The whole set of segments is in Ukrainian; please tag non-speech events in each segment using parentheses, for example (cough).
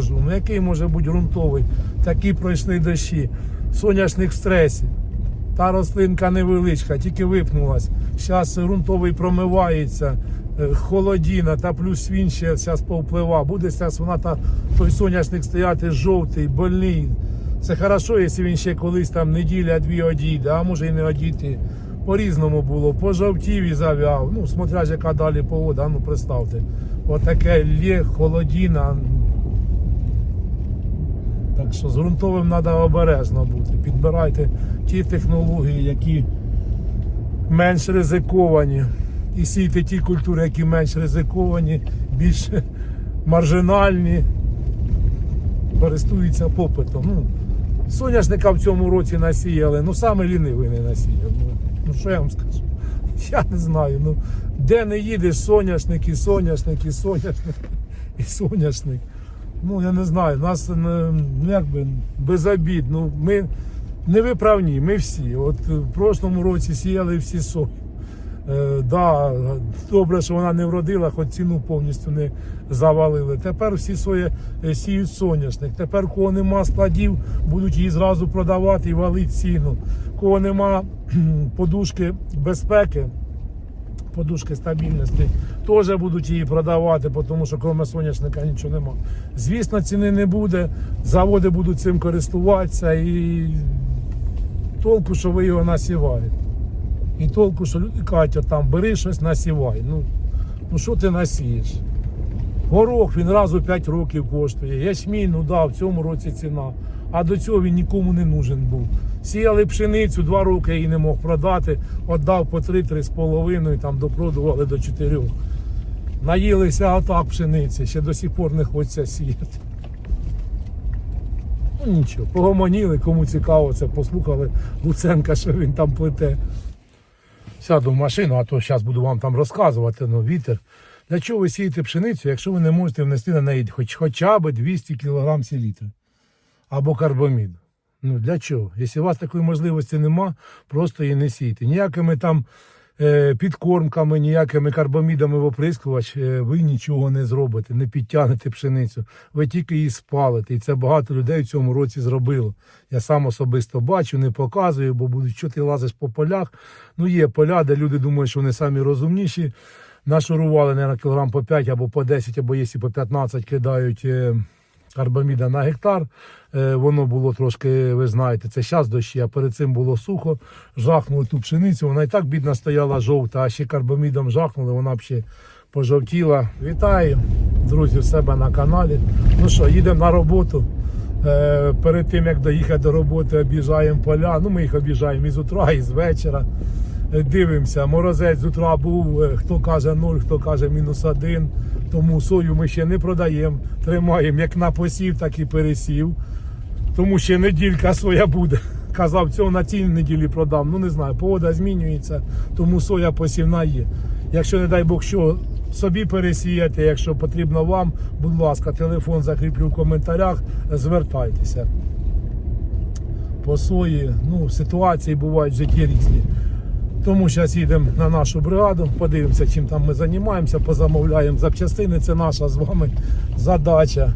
Ну який може бути ґрунтовий? Такі пройшли дощі. Соняшник в стресі. Та рослинка невеличка, тільки випнулась. Зараз ґрунтовий промивається, е, холодіна, та плюс він ще зараз повплива. Буде зараз вона та той соняшник стояти жовтий, больний. Це хорошо, якщо він ще колись там неділя-дві одійде, а може і не одійти. По-різному було, пожовтів і зав'яв. Ну, смотря яка далі погода, ну представте. Отаке лє, холодіна. Так що з ґрунтовим треба обережно бути. Підбирайте ті технології, які менш ризиковані. І сійте ті культури, які менш ризиковані, більш маржинальні, користуються попитом. Ну, соняшника в цьому році насіяли, ну саме лінивий не насіяв. Ну, ну що я вам скажу? (laughs) Я не знаю. Ну, де не їдеш, соняшник і соняшник, і соняшник, (laughs) і соняшник. Ну, я не знаю, нас ну, якби без обід. Ну, ми не виправні, ми всі. От е, в прошлому році сіяли всі сою. Е, да, добре, що вона не вродила, хоч ціну повністю не завалили. Тепер всі сої е, сіють соняшник. Тепер, кого нема складів, будуть її зразу продавати і валити ціну. Кого нема подушки безпеки, подушки стабільності, теж будуть її продавати, тому що крім соняшника нічого нема. Звісно, ціни не буде, заводи будуть цим користуватися і толку, що ви його насіваєте. І толку, що люди кажуть, там бери щось, насівай. Ну, ну що ти насієш? Горох він раз у 5 років коштує. Ячмінь, ну да, в цьому році ціна. А до цього він нікому не нужен був. Сіяли пшеницю, два роки її не мог продати, віддав по 3-3 з половиною, там допродували до 4. Наїлися отак пшениці, ще до сих пор не хочеться сіяти. Ну нічого, погомоніли, кому цікаво це, послухали Луценка, що він там плете. Сяду в машину, а то зараз буду вам там розказувати, ну вітер. Для чого ви сієте пшеницю, якщо ви не можете внести на неї хоч, хоча б 200 кг селітри або карбаміду? Ну для чого? Якщо у вас такої можливості нема, просто її не сійте. Ніякими там е, підкормками, ніякими карбамідами в оприскувач е, ви нічого не зробите, не підтягнете пшеницю. Ви тільки її спалите. І це багато людей в цьому році зробило. Я сам особисто бачу, не показую, бо будуть, що ти лазиш по полях. Ну, є поля, де люди думають, що вони самі розумніші. Нашурували на кілограм по 5 або по 10, або якщо по 15 кидають. е, карбаміда на гектар. Е, Воно було трошки, ви знаєте, це зараз дощі, а перед цим було сухо. Жахнули ту пшеницю. Вона і так бідна стояла жовта, а ще карбамідом жахнули, вона б ще пожовтіла. Вітаю, друзі, в себе на каналі. Ну що, їдемо на роботу. Е, Перед тим як доїхати до роботи, об'їжджаємо поля. Ну, ми їх об'їжджаємо із утра, і з вечора. Дивимося, морозець з утра був, е, хто каже 0, хто каже мінус 1. Тому сою ми ще не продаємо, тримаємо як на посів, так і пересів. Тому ще неділька соя буде. Казав, цього на цій неділі продам. Ну не знаю, погода змінюється, тому соя посівна є. Якщо, не дай Бог, що собі пересіяти, якщо потрібно вам, будь ласка, телефон закріплю в коментарях, звертайтеся. По сої, ну, ситуації бувають в житті різні. Тому зараз їдемо на нашу бригаду, подивимося, чим там ми займаємося, позамовляємо запчастини. Це наша з вами задача.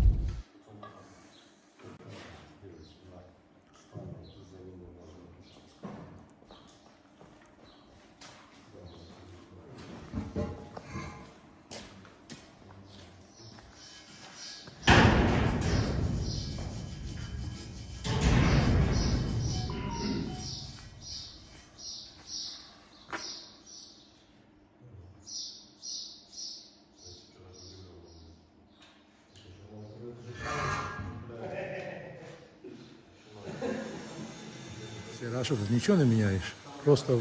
Що тут нічого не міняєш? Просто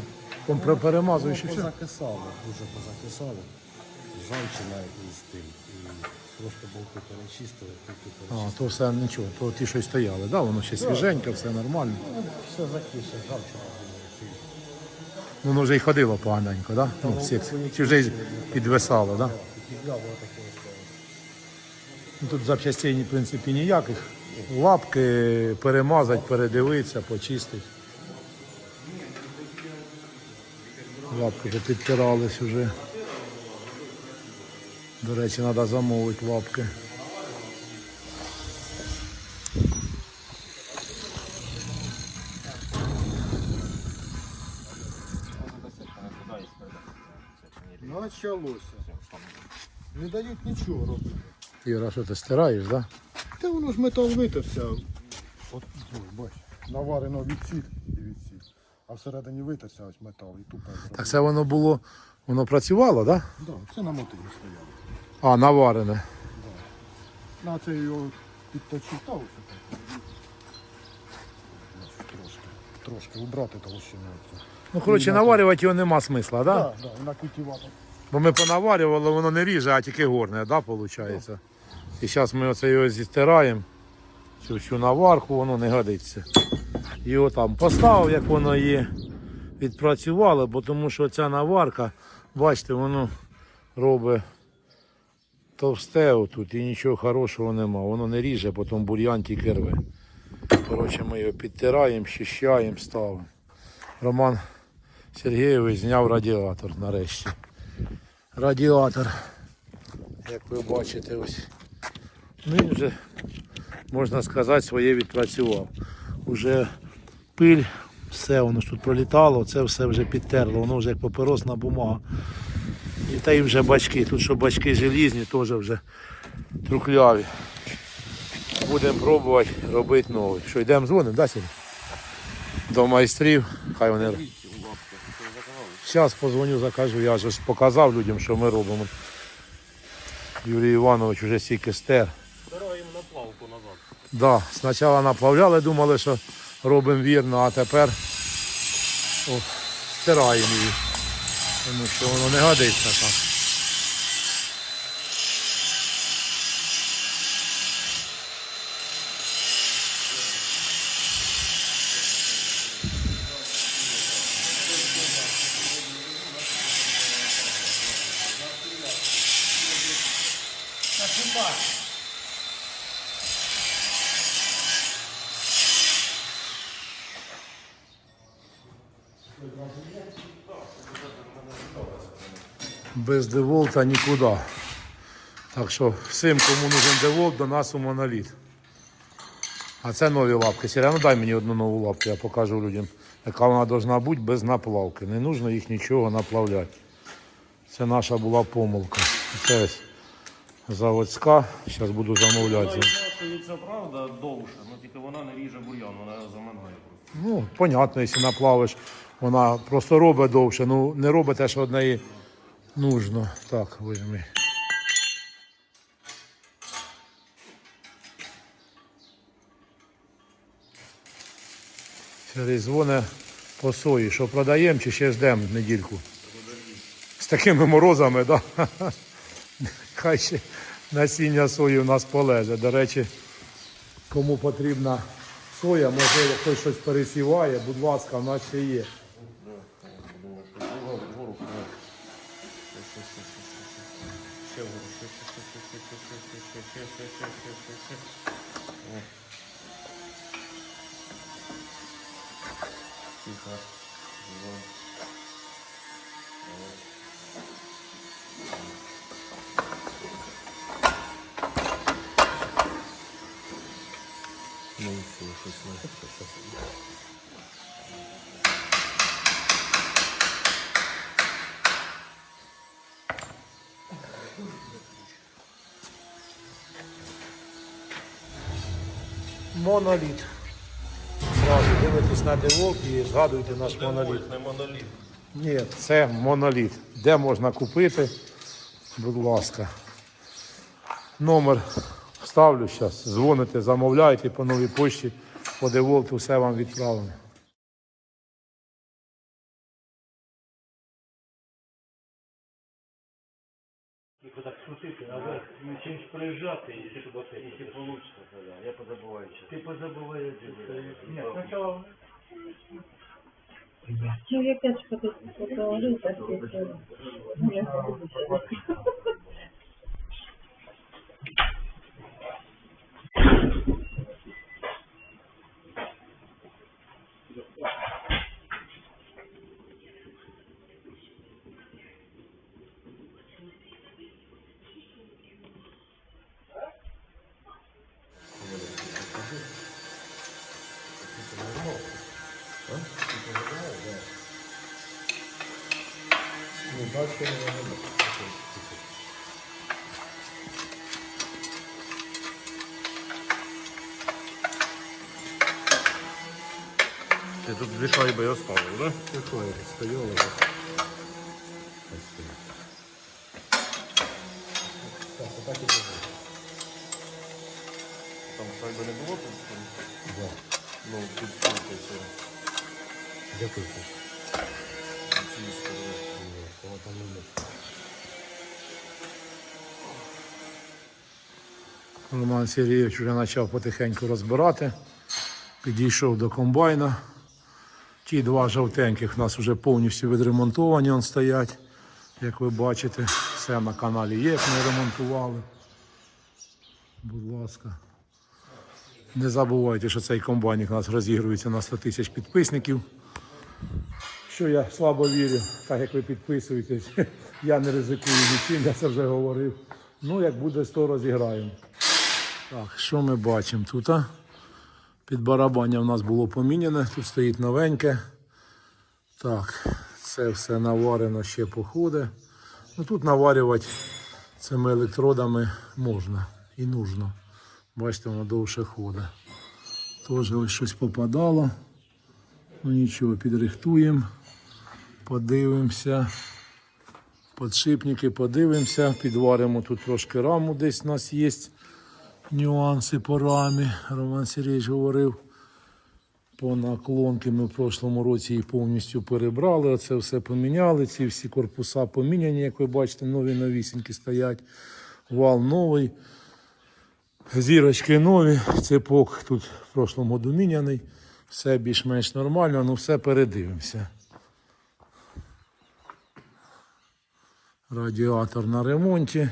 перемазуєш і все. Позакисало, дуже позакисало. Жальчина і. І просто болти перечистили, тільки А, перечистили. то все нічого, то ті, що й стояли, да? воно ще свіженьке, все нормально. Все закише, жальчина. Ну, воно вже й ходило поганенько, да? Ну, всі, чи вже й підвисало, да? Таке. Ну, Тут запчастей, в принципі, ніяких. Лапки перемазати, передивитися, почистити. Лапки вже підтирались вже. До речі, треба замовити лапки. Началося. Не дають нічого робити. Іра, що ти стираєш, так? Да? Та воно ж метал витерся. От, бач, наварено від сіль. А всередині витерся ось метал і тупо. Так це воно було, воно працювало, так? Да? Да, це на мотині стояло. А, наварене. На це його підточив та ось так. Трошки, трошки убрати толщину. Ну, коротше, наварювати його нема смисла, так? Да? Так, да, і на культиватор. Бо ми понаварювали, воно не ріже, а тільки горне, да, виходить? І зараз ми оце його зістираємо, цю всю наварку, воно не годиться. Його там поставив, як воно є, відпрацювали, бо тому що ця наварка, бачите, воно робить товсте отут і нічого хорошого нема. Воно не ріже, потім бур'ян тільки рве. Коротше, ми його підтираємо, щищаємо, ставимо. Роман Сергійович зняв радіатор нарешті радіатор. Як ви бачите, ось. Ну, він вже, можна сказати, своє відпрацював. Уже пиль, все воно ж тут пролітало, це все вже підтерло, воно вже як папиросна бумага. І та й вже бачки. Тут що бачки желізні, теж вже трухляві. Будемо пробувати робити новий. Що, йдемо дзвонимо, да, Сергій? До майстрів, хай вони. Зараз позвоню, закажу. Я ж показав людям, що ми робимо. Юрій Іванович вже стільки стер. Стираємо на плавку назад. Да, спочатку наплавляли, думали, що робимо вірно, а тепер о, стираємо її. Тому що воно не годиться так. Без деволта нікуди. Так що всім, кому нужен деволт, до нас у моноліт. А це нові лапки. Сіря, ну дай мені одну нову лапку, я покажу людям, яка вона повинна бути без наплавки. Не потрібно їх нічого наплавляти. Це наша була помилка. Це ось заводська. Зараз буду замовляти. Це правда довше, ну тільки вона не ріже бур'ян, вона заминає просто. Ну, понятно, якщо наплавиш, вона просто робить довше. Ну, не робить те, що неї нужно. Так, візьми. Сергій дзвоне по сої, що продаємо чи ще ждемо недільку. З такими морозами, так? Да? (laughs) Хай ще насіння сої у нас полеже. До речі, кому потрібна соя, можливо, хтось щось пересіває, будь ласка, в нас ще є. Ще вгору, ще, ще, ще, ще, ще, ще, ще, ще, ще, ще, ще, ще, ще. О. Тихо. Моноліт. Зразу дивитесь на дивок і згадуйте наш моноліт. Не моноліт. Ні, це моноліт. Де можна купити? Будь ласка. Номер ставлю зараз. Дзвоните, замовляйте по новій почті, по деволту все вам відправлено. Тільки так крутити, ви чимось приїжджати і ти туди Если получится тогда, я позабываю сейчас. Ти позабуваєш. Ні, спочатку Ну, я опять что-то положил, так что Ну, я буду сейчас. Ти тут дві шайби оставив, да? Такое стояло. Там шайби не було тут? Да. Ну, тут цього? Де тут? Цієї сторони. Кого там не Роман Сергійович вже почав потихеньку розбирати. Підійшов до комбайна. Ті два жовтеньких у нас вже повністю відремонтовані он стоять. Як ви бачите, все на каналі є, як ми ремонтували. Будь ласка. Не забувайте, що цей комбайник у нас розігрується на 100 тисяч підписників. Що я слабо вірю, так як ви підписуєтесь, (laughs) я не ризикую нічим, я це вже говорив. Ну, як буде 100, розіграємо. Так, що ми бачимо тут? А? Під барабання в нас було поміняне, тут стоїть новеньке. Так, це все наварено ще походи. Ну тут наварювати цими електродами можна і нужно. Бачите, воно довше ходить. Теж ось щось попадало. Ну нічого, підрихтуємо, подивимося. Подшипники подивимося, підваримо тут трошки раму, десь у нас є нюанси по рамі. Роман Сергійович говорив. По наклонки ми в прошлому році її повністю перебрали. Оце все поміняли. Ці всі корпуса поміняні, як ви бачите, нові новісінькі стоять. Вал новий. Зірочки нові. Цепок тут в прошлому году міняний. Все більш-менш нормально, ну все передивимося. Радіатор на ремонті.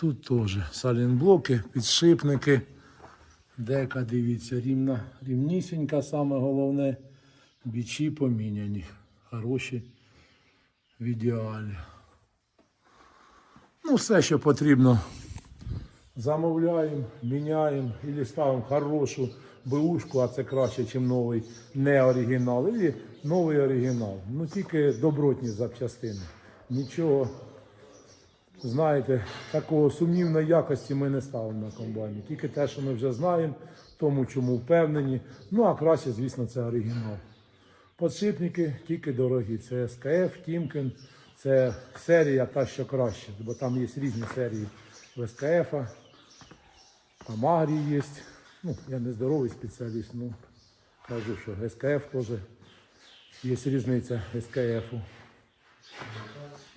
Тут теж салінблоки, підшипники. Дека, дивіться, рівна, рівнісінька, саме головне. Бічі поміняні. Хороші в ідеалі. Ну, все, що потрібно. Замовляємо, міняємо і ставимо хорошу беушку, а це краще, ніж новий не оригінал. І новий оригінал. Ну тільки добротні запчастини. Нічого знаєте, такого сумнівної якості ми не ставимо на комбайні. Тільки те, що ми вже знаємо, тому чому впевнені. Ну а краще, звісно, це оригінал. Подшипники тільки дорогі. Це СКФ, Тімкін, це серія та, що краще, бо там є різні серії в СКФ. Там Агрій є. Ну, я не здоровий спеціаліст, ну кажу, що СКФ теж є різниця СКФ.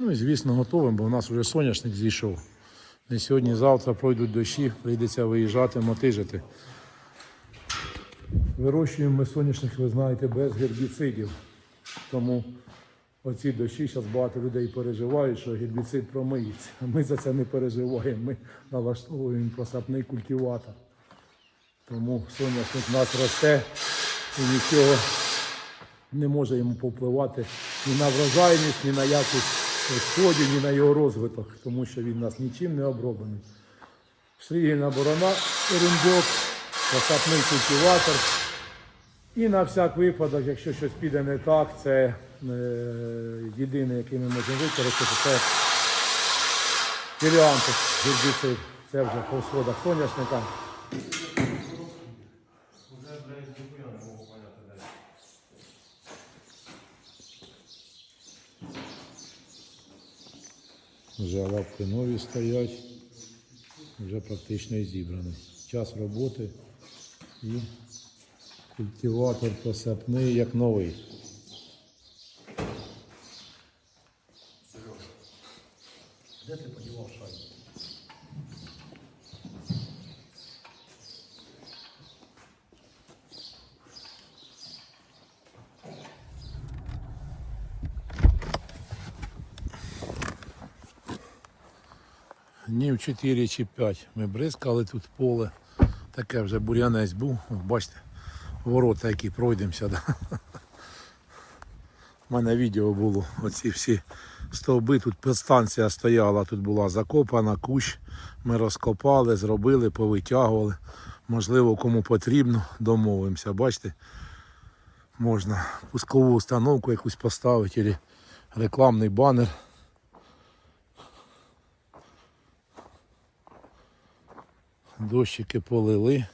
Ну і звісно готовим, бо в нас вже соняшник зійшов. Не сьогодні, завтра пройдуть дощі, прийдеться виїжджати, мотижити. Вирощуємо ми соняшник, ви знаєте, без гербіцидів. Тому оці дощі зараз багато людей переживають, що гербіцид промиється. Ми за це не переживаємо. Ми налаштовуємо просапний культиватор. Тому соняшник в нас росте і нічого не може йому повпливати ні на врожайність, ні на якість сходів, ні на його розвиток, тому що він нас нічим не оброблений. Стрігільна борона, орендок, посапний культиватор. І на всяк випадок, якщо щось піде не так, це е, єдине, який ми можемо використати, це піріантус гербіцид. Це вже по сходах соняшника. Вже лапки нові стоять, вже практично і зібрані. Час роботи і культиватор посапний як новий. 4 чи 5 ми бризкали тут поле. Таке вже бур'янець був. Бачите, ворота, які пройдемося. Да? У мене відео було. Оці всі стовби. Тут підстанція стояла, тут була закопана, кущ. Ми розкопали, зробили, повитягували. Можливо, кому потрібно, домовимося. Бачите, можна пускову установку якусь поставити, або рекламний банер Дощики полили.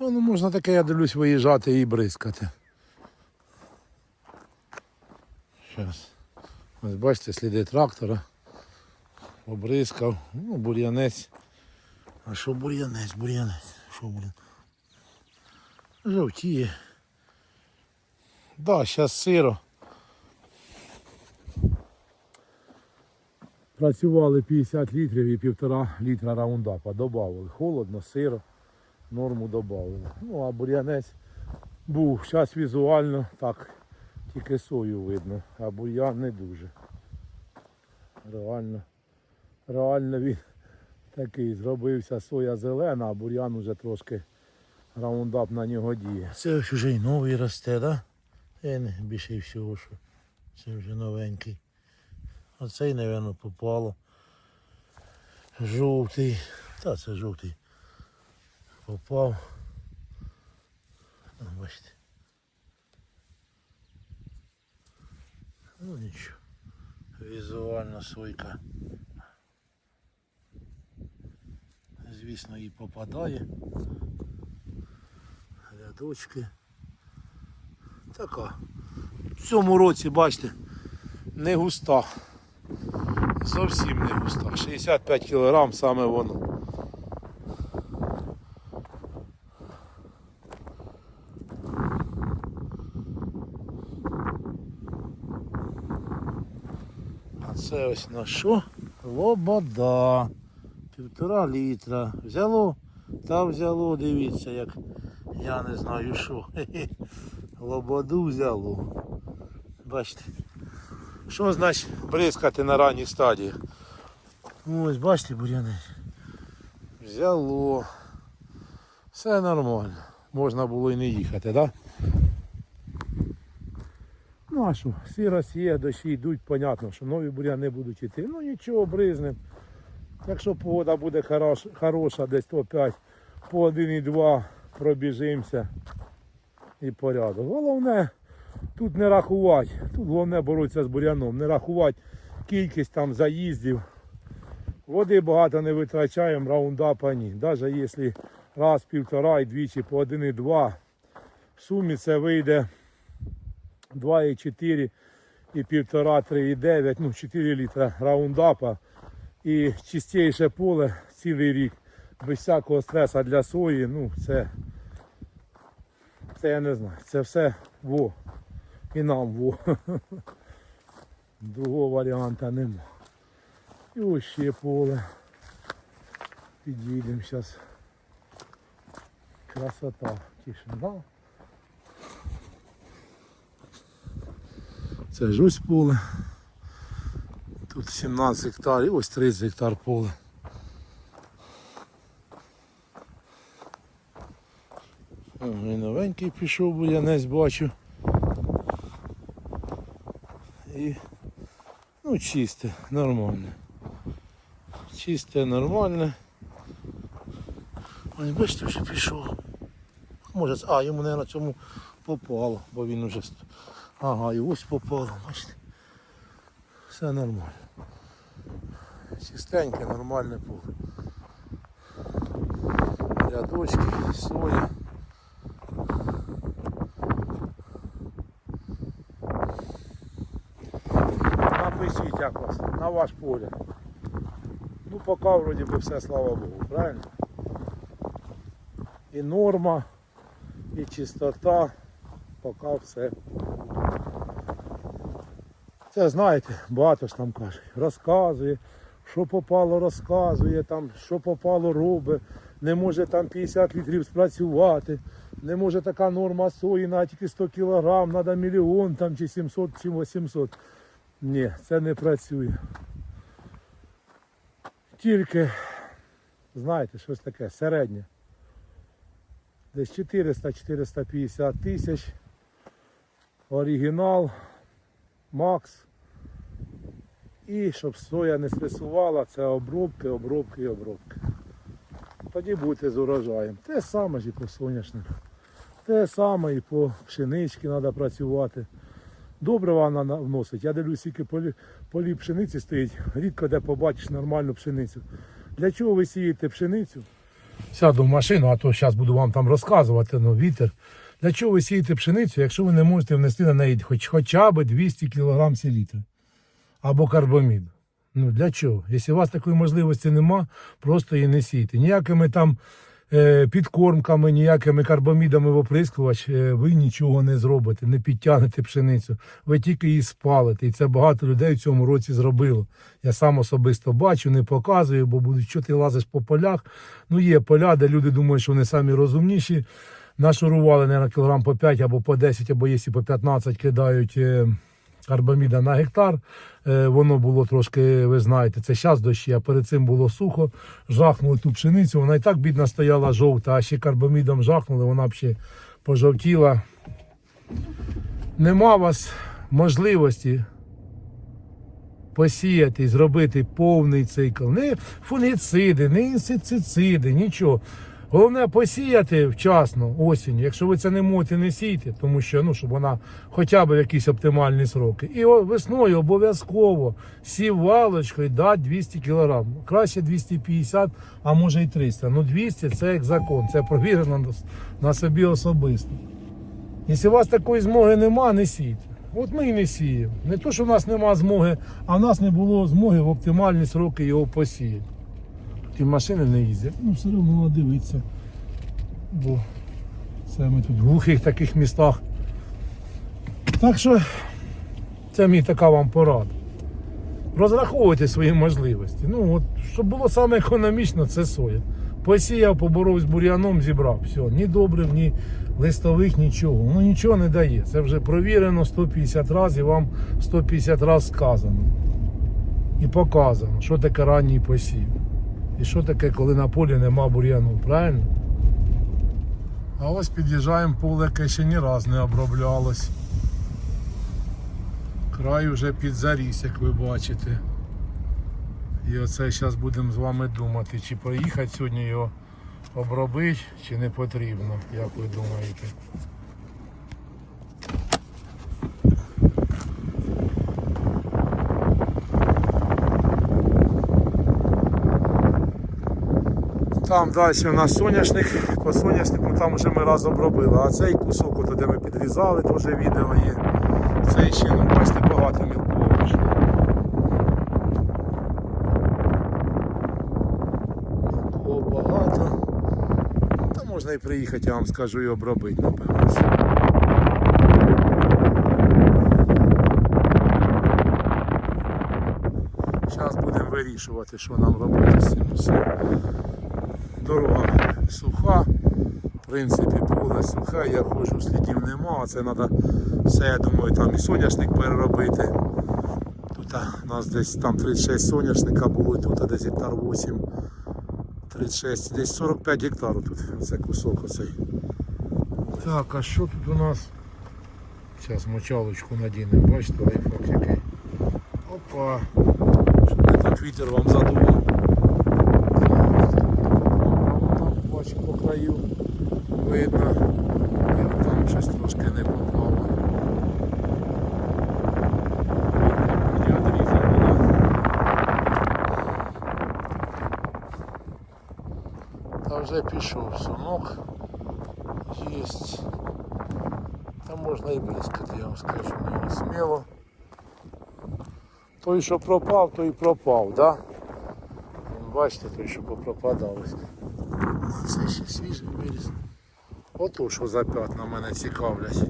Ну можна таке, я дивлюсь, виїжджати і бризкати. Зараз. Ось бачите, сліди трактора. Обризкав. Ну, бур'янець. А що бур'янець, бур'янець? Що бур'янець? Жовтіє. Да, зараз сиро. Працювали 50 літрів і півтора літра раундапа. Добавили. Холодно, сиро, норму додали. Ну, а бур'янець був. Зараз візуально так, тільки сою видно, а бур'ян не дуже. Реально, реально він такий зробився соя зелена, а бур'ян уже трошки раундап на нього діє. Це вже й новий росте, так? Да? Більше всього, що це вже новенький. Оцей, мабуть, попало. Жовтий. Та це жовтий. Попав. Бачите. Ну нічого. Візуально сойка. Звісно, і попадає. Рядочки. Така. В цьому році, бачите, не густа. Зовсім не густа. 65 кг саме воно. А це ось на що? Лобода. Півтора літра. Взяло та взяло, дивіться, як я не знаю що. (laughs) Лободу взяло. Бачите. Що значить бризкати на ранніх стадіях? Ось, бачите, бур'янець. Взяло. Все нормально. Можна було і не їхати, так? Да? Ну а що, сірость є, дощі йдуть, понятно, що нові буряни будуть йти. Ну нічого, бризнем. Якщо погода буде хорош, хороша, десь то 5 по 1,2 пробіжимося і порядок. Головне тут не рахувати. Тут головне боротися з буряном, не рахувати кількість там заїздів. Води багато не витрачаємо, раундапа ні. Навіть якщо раз, півтора і двічі по 1,2, в сумі це вийде 2,4 і 1,5, 3,9, ну 4 літра раундапа і чистіше поле цілий рік без всякого стресу для сої, ну це, це я не знаю, це все во. І нам во. (laughs) Другого варіанта нема. І ось ще поле. Підійдемо зараз. Красота, тишина. Це ж ось поле. Тут 17 гектарів, ось 30 гектар поле. І новенький пішов, бо я не бачу. І ну чисте, нормальне. Чисте, нормальне. Ой, бачите, вже пішов. Може, а, йому, мабуть, цьому попало, бо він уже. Ага, і ось попало, бачите. Все нормально. Чистеньке, нормальне поле. Рядочки, соя. Як вас, на ваш погляд. Ну поки вроді би все, слава Богу, правильно? І норма, і чистота, поки все. Це знаєте, багато ж там каже, розказує, що попало, розказує, там, що попало робить, не може там 50 літрів спрацювати, не може така норма сої на тільки 100 кілограм, треба мільйон там, чи 700, чи 800. Ні, це не працює. Тільки, знаєте, щось таке середнє. Десь 400-450 тисяч. Оригінал. Макс. І щоб соя не стресувала, це обробки, обробки і обробки. Тоді будете з урожаєм. Те саме ж і по соняшнику. Те саме і по пшеничці треба працювати. Добре вона вносить. Я дивлюсь, скільки полі, пшениці стоїть. Рідко де побачиш нормальну пшеницю. Для чого ви сієте пшеницю? сяду в машину, а то зараз буду вам там розказувати, ну, вітер. Для чого ви сієте пшеницю, якщо ви не можете внести на неї хоч, хоча б 200 кг селітри або карбамід? Ну для чого? Якщо у вас такої можливості нема, просто її не сійте. Ніякими там підкормками, ніякими карбамідами в оприскувач е, ви нічого не зробите, не підтягнете пшеницю. Ви тільки її спалите. І це багато людей в цьому році зробило. Я сам особисто бачу, не показую, бо будуть, що ти лазиш по полях. Ну, є поля, де люди думають, що вони самі розумніші. Нашурували на кілограм по 5 або по 10, або якщо по 15 кидають. Карбаміда на гектар. Е, Воно було трошки, ви знаєте, це зараз дощі, а перед цим було сухо. Жахнули ту пшеницю. Вона і так бідна стояла жовта, а ще карбамідом жахнули, вона б ще пожовтіла. Нема вас можливості посіяти, зробити повний цикл. Не фунгіциди, не інсектициди, нічого. Головне посіяти вчасно осінь. Якщо ви це не можете, не сійте, тому що ну, щоб вона хоча б в якісь оптимальні сроки. І весною обов'язково сівалочкою дати 200 кг. Краще 250, а може і 300. Ну 200 це як закон, це провірено на собі особисто. Якщо у вас такої змоги нема, не сійте. От ми і не сіємо. Не то, що в нас нема змоги, а в нас не було змоги в оптимальні сроки його посіяти. Ті машини не їздять. Ну, все одно треба дивитися. Бо це ми тут в глухих таких містах. Так що це мій така вам порада. Розраховуйте свої можливості. Ну, от, щоб було саме економічно, це соя. Посіяв, поборов з бур'яном, зібрав. Все, ні добрив, ні листових, нічого. Воно нічого не дає. Це вже провірено 150 разів, і вам 150 разів сказано. І показано, що таке ранній посів. І що таке, коли на полі нема бур'яну, правильно? А ось під'їжджаємо поле, яке ще ні раз не оброблялось. Край вже підзаріс, як ви бачите. І оце зараз будемо з вами думати, чи поїхати сьогодні його обробити, чи не потрібно, як ви думаєте. Там далі у нас соняшник, по соняшнику там вже ми раз обробили, а цей кусок, от, де ми підрізали, теж відео є. Цей ще, ну бачите, багато мілкого вийшло. Мілкого багато. Та можна і приїхати, я вам скажу, і обробити, напевно. Зараз будемо вирішувати, що нам робити з цим. Дорога суха, в принципі, поле сухе, я ходжу, слідів нема, це треба все, я думаю, там і соняшник переробити. Тут у нас десь там 36 соняшника було, тут десь гектар 8, 36, десь 45 гектарів тут, це кусок оцей. Так, а що тут у нас? Зараз мочалочку надінемо, бачите, лайфхак який. Опа. Щоб не тут вітер вам задував. видно, як там щось трошки не попало. Я відрізав вона. Та вже пішов сунок. Єсть. Та можна і блискати, я вам скажу, не сміло. Той, що пропав, той і пропав, да? Вон, Бачите, той, що попропадав. ось. Це ще свіжий виріс. Ото що за п'ятна мене цікавлять.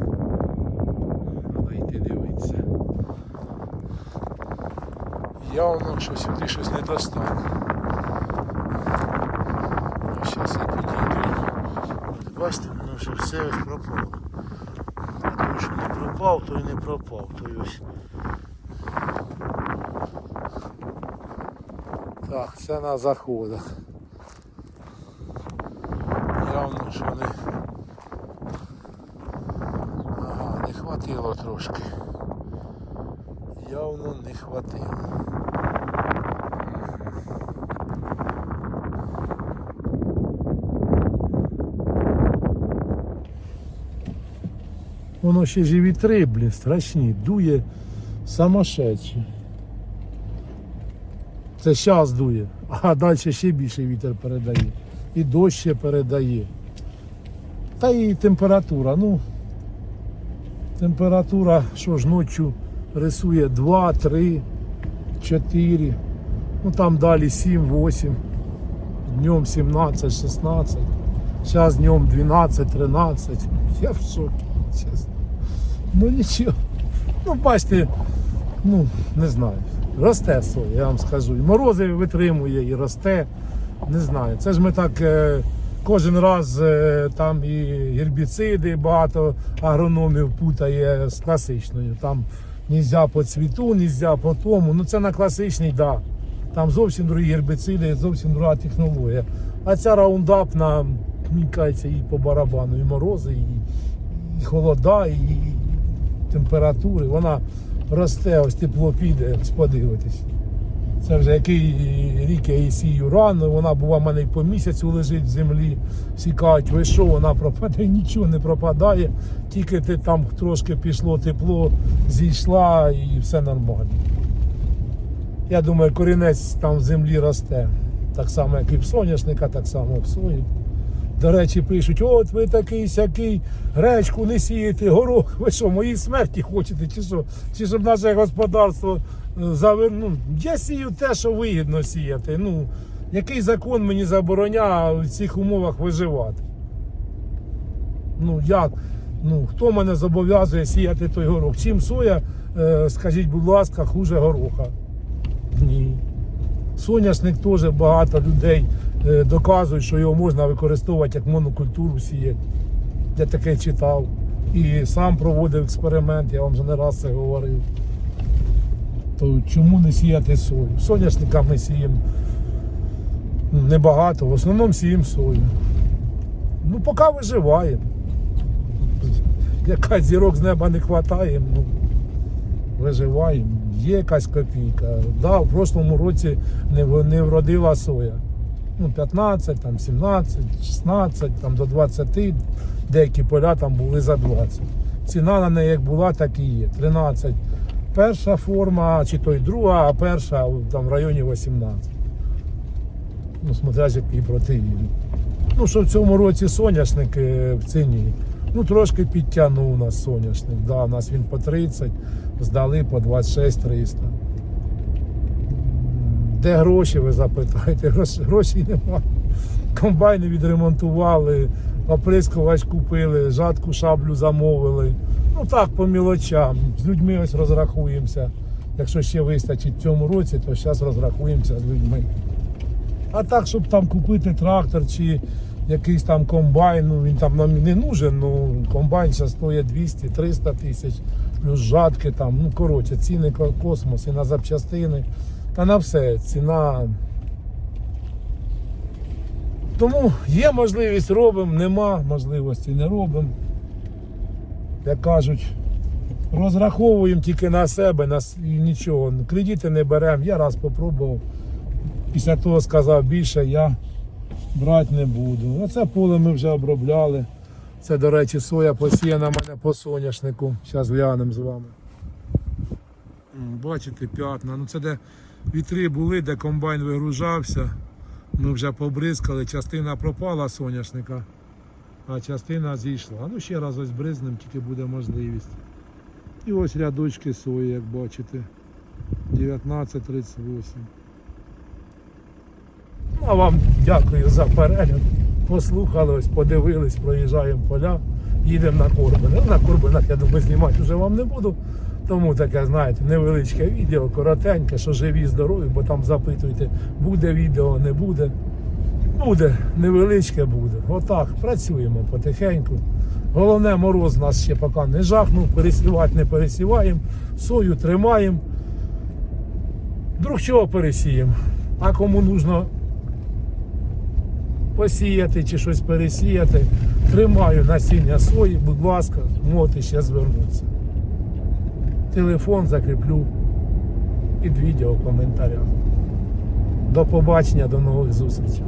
Треба йти дивитися. Явно, що сюди щось не достане. Зараз я підійду. Бачите, воно вже все ось пропало. Той, що не пропав, той не пропав. Той ось. Так, це на заходах. Явно, що не. Ага, не хватило трошки. Явно не хватило. Воно ще ж і вітри, блін, страшні, дує самошедші. Це зараз дує, а далі ще більше вітер передає. і дощ ще передає. Та і температура. Ну, температура, що ж ночі рисує 2, 3, 4. Ну там далі 7, 8. Днем 17, 16. Зараз днем 12, 13. Я в шокі, чесно. Ну нічого. Ну, бачите, ну, не знаю. Росте соя, я вам скажу. І морози витримує, і росте. Не знаю. Це ж ми так е, кожен раз е, там і гербіциди, багато агрономів путає з класичною. Там нельзя по цвіту, нельзя по тому. Ну це на класичний. Да. Там зовсім другі гербіциди, зовсім друга технологія. А ця раундап нам, мені і по барабану, і морози, і, і холода, і, і температури. Вона росте, ось тепло піде, сподивитись. подивитись. Це вже який рік я її сію рано, вона була в мене і по місяцю лежить в землі. Всі кажуть, ви що, вона пропаде, (laughs) нічого не пропадає, тільки ти там трошки пішло тепло, зійшла і все нормально. Я думаю, корінець там в землі росте. Так само, як і в соняшника, так само в сої. До речі, пишуть, от ви такий сякий, гречку не сієте, горох, ви що, моїй смерті хочете, чи що? Чи щоб наше господарство е, заверну. Я сію те, що вигідно сіяти. Ну, який закон мені забороняє в цих умовах виживати? Ну як? Ну, хто мене зобов'язує сіяти той горох? Чим соя, е, скажіть, будь ласка, хуже гороха? Ні. Соняшник теж багато людей доказують, що його можна використовувати як монокультуру сіяти. Я таке читав. І сам проводив експеримент, я вам вже не раз це говорив. То чому не сіяти сою? Соняшника ми сіємо небагато, в основному сіємо сою. Ну, поки виживаємо. Яка зірок з неба не вистачає, ну, виживаємо. Є якась копійка. Да, в прошлому році не вродила соя. Ну, 15, там, 17, 16, там, до 20, деякі поля там були за 20. Ціна на неї як була, так і є. 13. Перша форма, чи то й друга, а перша там в районі 18. Ну, смотря який протеїн. Ну, що в цьому році соняшник е, в ціні. Ну, трошки підтягнув нас соняшник. Да, нас він по 30, здали по 26 300. М, Де гроші, ви запитаєте? (laughs) Грош- Грошей немає. Комбайни відремонтували, оприскувач купили, жатку шаблю замовили. Ну так, по мілочам. З людьми ось розрахуємося. Якщо ще вистачить в цьому році, то зараз розрахуємося з людьми. А так, щоб там купити трактор чи якийсь там комбайн, ну він там нам не нужен, ну комбайн зараз стоїть 200-300 тисяч, плюс жатки там, ну коротше, ціни космос і на запчастини, та на все. Ціна. Тому є можливість робимо, нема можливості не робимо. Як кажуть, розраховуємо тільки на себе, на нічого. Кредити не беремо. Я раз попробував. Після того сказав, більше я брати не буду. Оце поле ми вже обробляли. Це, до речі, соя посіяна в мене по соняшнику. Зараз глянемо з вами. Бачите, п'ятна. Ну це де вітри були, де комбайн вигружався. Ми вже побризкали, частина пропала соняшника, а частина зійшла. Ну ще раз ось бризнем, тільки буде можливість. І ось рядочки сої, як бачите. 19.38. Ну, а вам дякую за перегляд. Послухали, ось подивились, проїжджаємо поля, їдемо на Корбини. Ну, На Корбинах, я думаю, знімати вже вам не буду. Тому таке, знаєте, невеличке відео, коротеньке, що живі, здорові, бо там запитуєте, буде відео, не буде. Буде, невеличке буде. Отак, працюємо потихеньку. Головне, мороз нас ще поки не жахнув, пересівати не пересіваємо, сою тримаємо. Друг чого пересіємо. А кому нужно посіяти чи щось пересіяти, тримаю насіння сої, будь ласка, можете ще звернутися. Телефон закріплю під відео в коментарях. До побачення, до нових зустрічей.